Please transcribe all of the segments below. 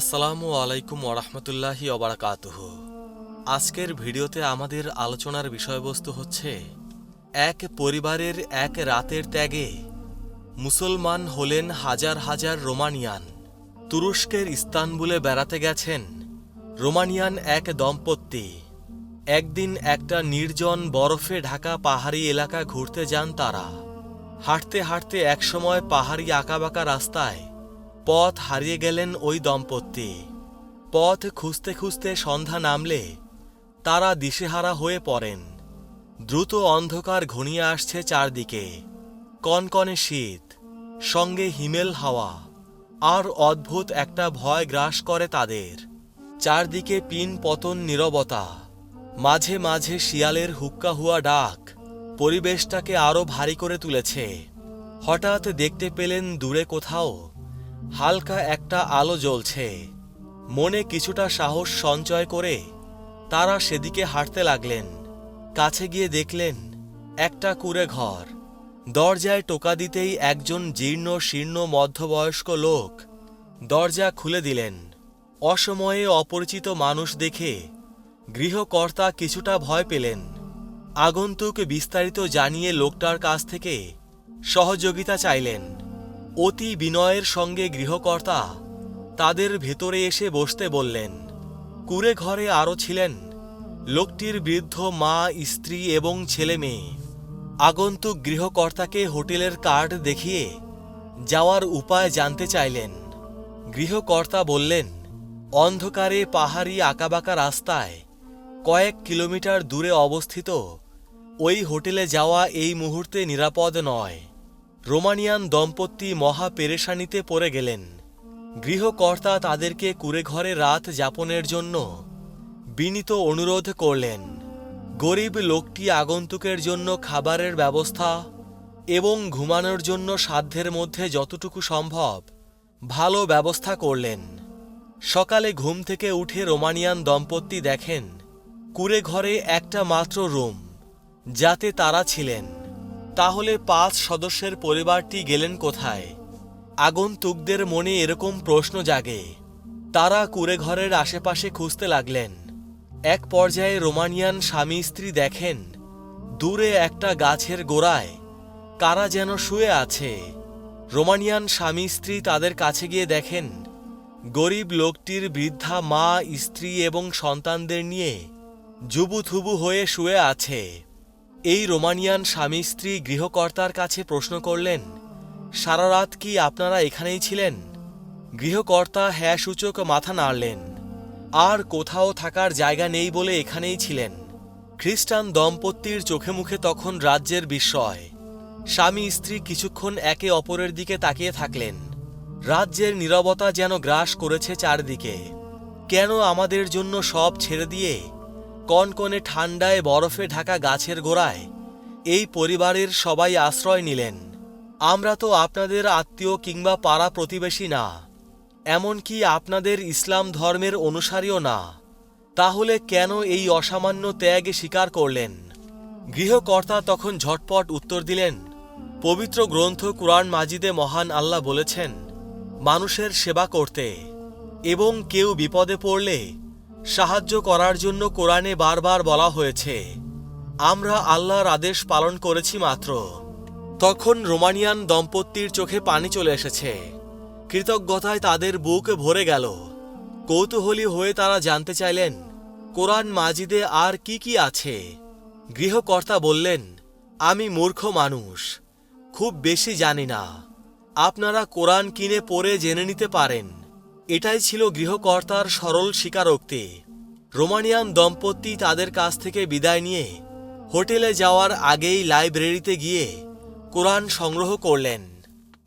আসসালামু আলাইকুম ওরহমতুল্লাহি অবরাকাতুহ আজকের ভিডিওতে আমাদের আলোচনার বিষয়বস্তু হচ্ছে, এক পরিবারের এক রাতের ত্যাগে মুসলমান হলেন হাজার হাজার রোমানিয়ান। তুরস্কের ইস্তানবুলে বেড়াতে গেছেন রোমানিয়ান এক দম্পতি। একদিন একটা নির্জন বরফে ঢাকা পাহাড়ি এলাকা ঘুরতে যান তারা। হাঁটতে হাঁটতে একসময় পাহাড়ি আঁকাবাঁকা রাস্তায় পথ হারিয়ে গেলেন ওই দম্পতি। পথ খুঁজতে খুঁজতে সন্ধ্যা নামলে, তারা দিশেহারা হয়ে পড়েন। দ্রুত অন্ধকার ঘনিয়ে আসছে চারদিকে। কনকনে শীত, সঙ্গে হিমেল হাওয়া, আর অদ্ভুত একটা ভয় গ্রাস করে তাদের। চারদিকে পিন পতন নীরবতা, মাঝে মাঝে শিয়ালের হুক্কা হুয়া ডাক পরিবেশটাকে আরও ভারী করে তুলেছে। হঠাৎ দেখতে পেলেন দূরে কোথাও হালকা একটা আলো জ্বলছে। মনে কিছুটা সাহস সঞ্চয় করে তারা সেদিকে হাঁটতে লাগলেন। কাছে গিয়ে দেখলেন, একটা কুড়ে ঘর। দরজায় টোকা দিতেই একজন জীর্ণ, শীর্ণ, মধ্যবয়স্ক লোক দরজা খুলে দিলেন। অসময়ে অপরিচিত মানুষ দেখে গৃহকর্তা কিছুটা ভয় পেলেন। আগন্তুক বিস্তারিত জানিয়ে লোকটার কাছ থেকে সহযোগিতা চাইলেন। অতি বিনয়ের সঙ্গে গৃহকর্তা তাদের ভেতরে এসে বসতে বললেন, কুড়ে ঘরে আরও ছিলেন। লোকটির বৃদ্ধ মা, স্ত্রী এবং ছেলে মেয়ে। আগন্তুক গৃহকর্তাকে হোটেলের কার্ড দেখিয়ে যাওয়ার উপায় জানতে চাইলেন। গৃহকর্তা বললেন, অন্ধকারে পাহাড়ি আঁকাবাঁকা রাস্তায় কয়েক কিলোমিটার দূরে অবস্থিত। ওই হোটেলে যাওয়া এই মুহূর্তে নিরাপদ নয়। রোমানিয়ান দম্পতি মহা পেরেশানিতে পড়ে গেলেন। গৃহকর্তা তাদেরকে কুড়েঘরে রাত যাপনের জন্য বিনীত অনুরোধ করলেন। গরিব লোকটি আগন্তুকের জন্য খাবারের ব্যবস্থা এবং ঘুমানোর জন্য সাধ্যের মধ্যে যতটুকু সম্ভব ভালো ব্যবস্থা করলেন। সকালে ঘুম থেকে উঠে রোমানিয়ান দম্পতি দেখেন কুড়ে ঘরে একটা মাত্র রুম, যাতে তারা ছিলেন। তাহলে পাঁচ সদস্যের পরিবারটি গেলেন কোথায়? আগন্তুকদের মনে এরকম প্রশ্ন জাগে। তারা কুড়ে ঘরের আশেপাশে খুঁজতে লাগলেন। এক পর্যায়ে রোমানিয়ান স্বামী স্ত্রী দেখেন, দূরে একটা গাছের গোড়ায় কারা যেন শুয়ে আছে। রোমানিয়ান স্বামী স্ত্রী তাদের কাছে গিয়ে দেখেন, গরিব লোকটির বৃদ্ধা মা, স্ত্রী এবং সন্তানদের নিয়ে জুবুথুবু হয়ে শুয়ে আছে। এই রোমানিয়ান স্বামী স্ত্রী গৃহকর্তার কাছে প্রশ্ন করলেন, সারা রাত কি আপনারা এখানেই ছিলেন? গৃহকর্তা হ্যাঁ সূচক মাথা নাড়লেন, আর কোথাও থাকার জায়গা নেই বলে এখানেই ছিলেন। খ্রিস্টান দম্পতির চোখে মুখে তখন রাজ্যের বিস্ময়। স্বামী স্ত্রী কিছুক্ষণ একে অপরের দিকে তাকিয়ে থাকলেন। রাজ্যের নীরবতা যেন গ্রাস করেছে চারদিকে। কেন আমাদের জন্য সব ছেড়ে দিয়ে কনকনে ঠান্ডায় বরফে ঢাকা গাছের গোড়ায়। এই পরিবারের সবাই আশ্রয় নিলেন। আমরা তো আপনাদের আত্মীয় কিংবা পাড়া প্রতিবেশী না। এমনকি আপনাদের ইসলাম ধর্মের অনুসারীও না। তাহলে কেন এই অসামান্য ত্যাগ স্বীকার করলেন? গৃহকর্তা তখন ঝটপট উত্তর দিলেন, পবিত্র গ্রন্থ কুরআন মাজিদে মহান আল্লাহ বলেছেন, মানুষের সেবা করতে এবং কেউ বিপদে পড়লে সাহায্য করার জন্য কোরআনে বারবার বলা হয়েছে, আমরা আল্লাহর আদেশ পালন করেছি মাত্র। তখন রোমানিয়ান দম্পতির চোখে পানি চলে এসেছে। কৃতজ্ঞতায় তাদের বুক ভরে গেল। কৌতূহলী হয়ে তারা জানতে চাইলেন, কোরআন মাজিদে আর কি কি আছে? গৃহকর্তা বললেন, আমি মূর্খ মানুষ, খুব বেশি জানি না। আপনারা কোরআন কিনে পড়ে জেনে নিতে পারেন। এটাই ছিল গৃহকর্তার সরল স্বীকারোক্তি। রোমানিয়ান দম্পতি তাদের কাছ থেকে বিদায় নিয়ে হোটেলে যাওয়ার আগেই লাইব্রেরিতে গিয়ে কোরআন সংগ্রহ করলেন।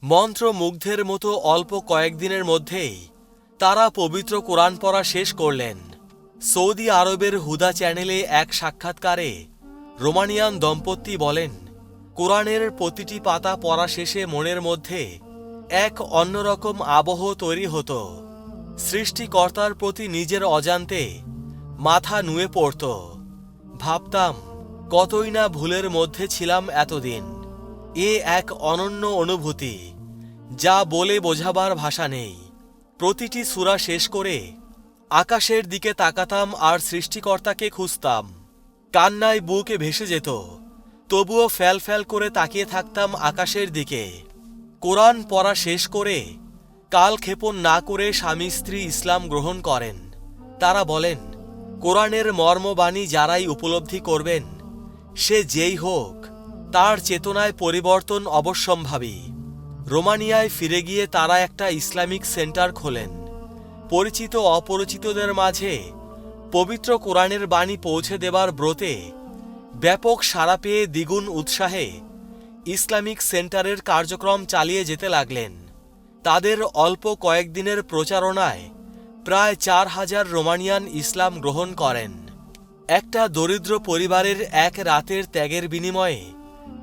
মন্ত্রমুগ্ধের মতো অল্প কয়েকদিনের মধ্যেই তারা পবিত্র কোরআন পড়া শেষ করলেন। সৌদি আরবের হুদা চ্যানেলে এক সাক্ষাৎকারে রোমানিয়ান দম্পতি বলেন, কোরআনের প্রতিটি পাতা পড়া শেষে মনের মধ্যে এক অন্যরকম আবহ তৈরি হতো। সৃষ্টিকর্তার প্রতি নিজের অজান্তে মাথা নুয়ে পড়ত। ভাবতাম, কতই না ভুলের মধ্যে ছিলাম এতদিন। এ এক অনন্য অনুভূতি, যা বলে বোঝাবার ভাষা নেই। প্রতিটি সূরা শেষ করে আকাশের দিকে তাকাতাম আর সৃষ্টিকর্তাকে খুঁজতাম। কান্নায় বুকে ভেসে যেত, তবুও ফ্যাল ফ্যাল করে তাকিয়ে থাকতাম আকাশের দিকে। কোরআন পড়া শেষ করে কালক্ষেপণ না করে স্বামী স্ত্রী ইসলাম গ্রহণ করেন। তারা বলেন, কোরআনের মর্মবাণী যারাই উপলব্ধি করবেন, সে যেই হোক, তার চেতনায় পরিবর্তন অবশ্যম্ভাবী। রোমানিয়ায় ফিরে গিয়ে তারা একটা ইসলামিক সেন্টার খোলেন। পরিচিত অপরিচিতদের মাঝে পবিত্র কোরআনের বাণী পৌঁছে দেবার ব্রতে ব্যাপক সাড়া পেয়ে দ্বিগুণ উৎসাহে ইসলামিক সেন্টারের কার্যক্রম চালিয়ে যেতে লাগলেন। তাদের অল্প কয়েকদিনের প্রচারণায় প্রায় চার হাজার রোমানিয়ান ইসলাম গ্রহণ করেন। একটা দরিদ্র পরিবারের এক রাতের ত্যাগের বিনিময়ে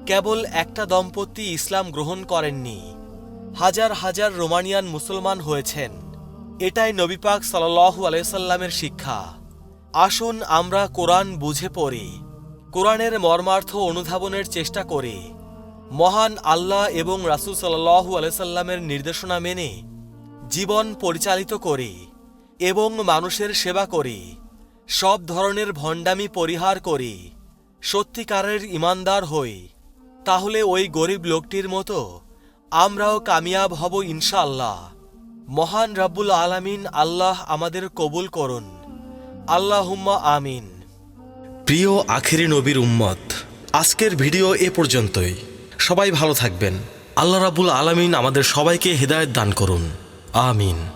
কেবল একটা দম্পতি ইসলাম গ্রহণ করেননি। হাজার হাজার রোমানিয়ান মুসলমান হয়েছেন। এটাই নবীপাক সাল্লাহু আলাইসাল্লামের শিক্ষা। আসুন আমরা কোরআন বুঝে পড়ি। কোরআনের মর্মার্থ অনুধাবনের চেষ্টা করি। মহান আল্লাহ এবং রাসুল সাল্লাহু আলাইসাল্লামের নির্দেশনা মেনে জীবন পরিচালিত করি এবং মানুষের সেবা করি, সব ধরনের ভণ্ডামি পরিহার করি, সত্যিকারের ইমানদার হই। তাহলে ওই গরিব লোকটির মতো আমরাও কামিয়াব হব ইনশাআল্লাহ। মহান রাব্বুল আলামিন আল্লাহ আমাদের কবুল করুন। আল্লাহুম্মা আমিন। প্রিয় আখেরি নবীর উম্মত, আজকের ভিডিও এ পর্যন্তই। সবাই ভালো থাকবেন। আল্লাহ রাবুল আলমিন আমাদের সবাইকে হৃদায়ত দান করুন। আমিন।